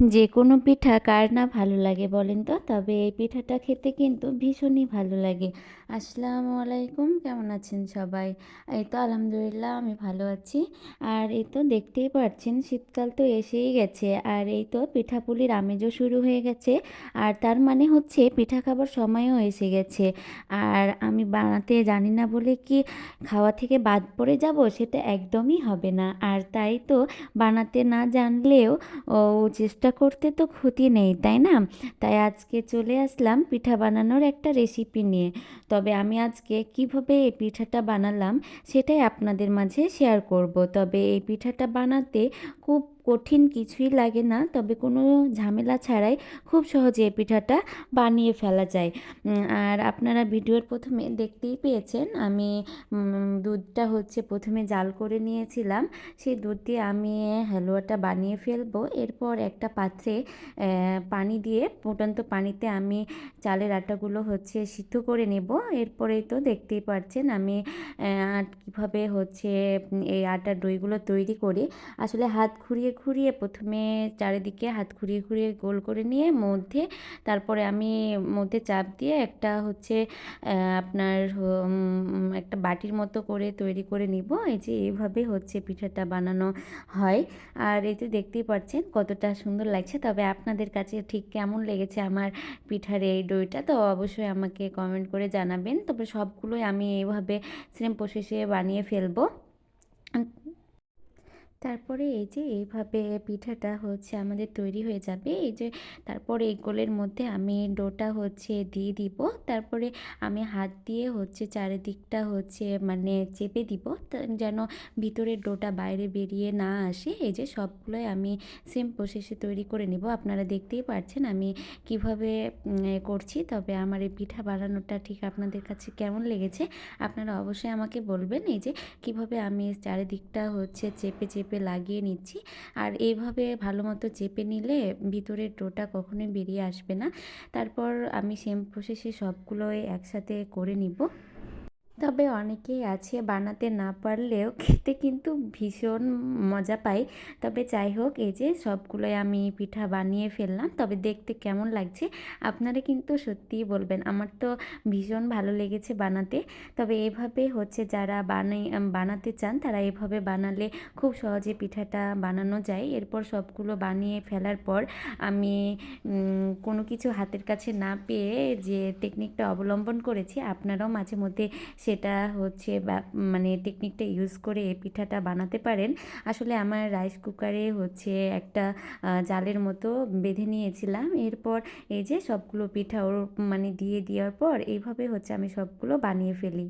যে কোনো পিঠা কার না ভালো লাগে বলেন তো? তবে এই পিঠাটা খেতে কিন্তু ভীষণই ভালো লাগে। আসসালামু আলাইকুম, কেমন আছেন সবাই? এই তো আলহামদুলিল্লাহ, আমি ভালো আছি। আর এই তো দেখতেই পাচ্ছেন শীতকাল তো এসেই গেছে। আর এই তো পিঠাপুলির আমেজও শুরু হয়ে গেছে। আর তার মানে হচ্ছে পিঠা খাবার সময়ও এসে গেছে। আর আমি বানাতে জানি না বলে কি খাওয়া থেকে বাদ পড়ে যাব? সেটা একদমই হবে না। আর তাই তো বানাতে না জানলেও ও চেষ্টা করতে তো ক্ষতি নেই, তাই না? তাই আজকে চলে আসলাম পিঠা বানানোর একটা রেসিপি নিয়ে। তবে আমি আজকে কীভাবে এই পিঠাটা বানালাম সেটাই আপনাদের মাঝে শেয়ার করব। তবে এই পিঠাটা বানাতে খুব কঠিন কিছুই লাগে না, তবে কোনো ঝামেলা ছাড়াই খুব সহজে এই পিঠাটা বানিয়ে ফেলা যায়। আর আপনারা ভিডিওর প্রথমে দেখতেই পেয়েছেন, আমি দুধটা হচ্ছে প্রথমে জাল করে নিয়েছিলাম। সেই দুধ দিয়ে আমি হালুয়াটা বানিয়ে ফেলব। এরপর একটা পাত্রে পানি দিয়ে ফুটন্ত পানিতে আমি চালের আটাগুলো হচ্ছে সিদ্ধ করে নেব। এরপরেই তো দেখতেই পাচ্ছেন আমি কীভাবে হচ্ছে এই আটার দইগুলো তৈরি করি। আসলে হাত ঘুরিয়ে ঘুরিয়ে প্রথমে চারিদিকে হাত ঘুরিয়ে ঘুরিয়ে গোল করে নিয়ে মধ্যে তারপরে আমি মধ্যে চাপ দিয়ে একটা হচ্ছে আপনার একটা বাটির মতো করে তৈরি করে নিব। এই যে এইভাবে হচ্ছে পিঠাটা বানানো হয়। আর এতে দেখতেই পাচ্ছেন কতটা সুন্দর লাগছে। তবে আপনাদের কাছে ঠিক কেমন লেগেছে আমার পিঠার এই দইটা? তো অবশ্যই আমাকে কমেন্ট করে জানাবেন। তবে সবগুলোই আমি এইভাবে সেম প্রসেসে বানিয়ে ফেলব। তারপরে এই যে এইভাবে পিঠাটা হচ্ছে আমাদের তৈরি হয়ে যাবে। এই যে তারপরে এই গোলের মধ্যে আমি ডোটা হচ্ছে দিয়ে দিব। তারপরে আমি হাত দিয়ে হচ্ছে চারিদিকটা হচ্ছে মানে চেপে দিব। যেন ভিতরের ডোটা বাইরে বেরিয়ে না আসে। এই যে সবগুলোই আমি সেম প্রসেসে তৈরি করে নিব। আপনারা দেখতেই পারছেন আমি কীভাবে করছি। তবে আমার এই পিঠা বানানোটা ঠিক আপনাদের কাছে কেমন লেগেছে? আপনারা অবশ্যই আমাকে বলবেন। এই যে কীভাবে আমি চারিদিকটা হচ্ছে চেপে চেপে চেপে লাগিয়ে নিচ্ছি। আর এইভাবে ভালো মতো চেপে নিলে ভিতরের ডোটা কখনোই বেরিয়ে আসবে না। তারপর আমি সেম প্রসেসে সবগুলোই একসাথে করে নিব। তবে অনেকেই আছে বানাতে না পারলেও খেতে কিন্তু ভীষণ মজা পাই। তবে যাই হোক এই যে সবগুলোই আমি পিঠা বানিয়ে ফেললাম। তবে দেখতে কেমন লাগছে আপনারা কিন্তু সত্যিই বলবেন, আমার তো ভীষণ ভালো লেগেছে বানাতে। তবে এভাবে হচ্ছে যারা বানাই বানাতে চান, তারা এভাবে বানালে খুব সহজে পিঠাটা বানানো যায়। এরপর সবগুলো বানিয়ে ফেলার পর আমি কোনো কিছু হাতের কাছে না পেয়ে যে টেকনিকটা অবলম্বন করেছি, আপনারাও মাঝে মধ্যে সেটা হচ্ছে মানে টেকনিকটা ইউজ করে এই পিঠাটা বানাতে পারেন। আসলে আমার রাইস কুকারে হচ্ছে একটা জালের মতো বেঁধে নিয়েছিলাম। এরপর এই যে সবগুলো পিঠা ওর মানে দিয়ে দেওয়ার পর এইভাবে হচ্ছে আমি সবগুলো বানিয়ে ফেলি।